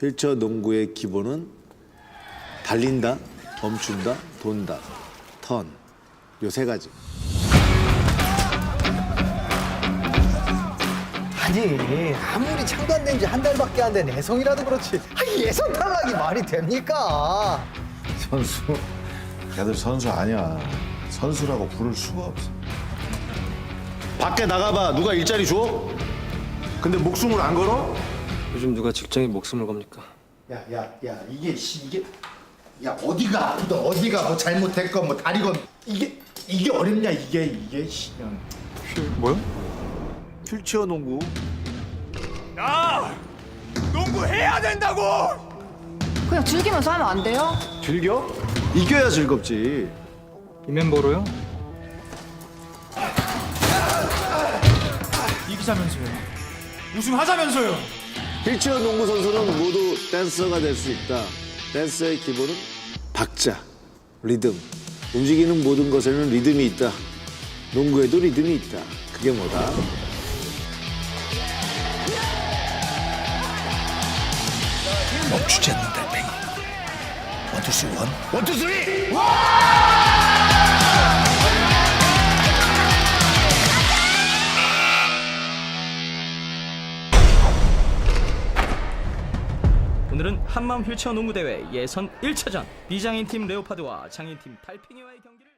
휠체어 농구의 기본은 달린다, 멈춘다, 돈다, 턴. 요 세 가지. 아니 아무리 창단된 지 한 달밖에 안 된 애성이라도 그렇지 아니 예선 탈락이 말이 됩니까? 선수 걔들 선수 아니야 선수라고 부를 수가 없어 밖에 나가봐. 누가 일자리 줘? 근데 목숨을 안 걸어? 요즘 누가 직장에 목숨을 겁니까? 야 야 야 이게 씨 이게 야 어디가 아프다 어디가 뭐 잘못했건 뭐 다리건 이게 이게 어렵냐 이게 이게 씨 뭐요? 휠체어 농구. 그냥 즐기면서 하면 안 돼요? 즐겨? 이겨야 즐겁지. 이 멤버로요? 이기자면서요. 우승하자면서요. 휠체어 농구 선수는 모두 댄서가 될 수 있다. 댄서의 기본은 박자, 리듬. 움직이는 모든 것에는 리듬이 있다. 농구에도 리듬이 있다. 그게 뭐다? 멈추지 않는 달팽이 원투 쓰리 원 원투 쓰리 오늘은 한마음 휠체어 농구대회 예선 1차전. 비장인 팀 레오파드와 장인 팀 달팽이와의 경기를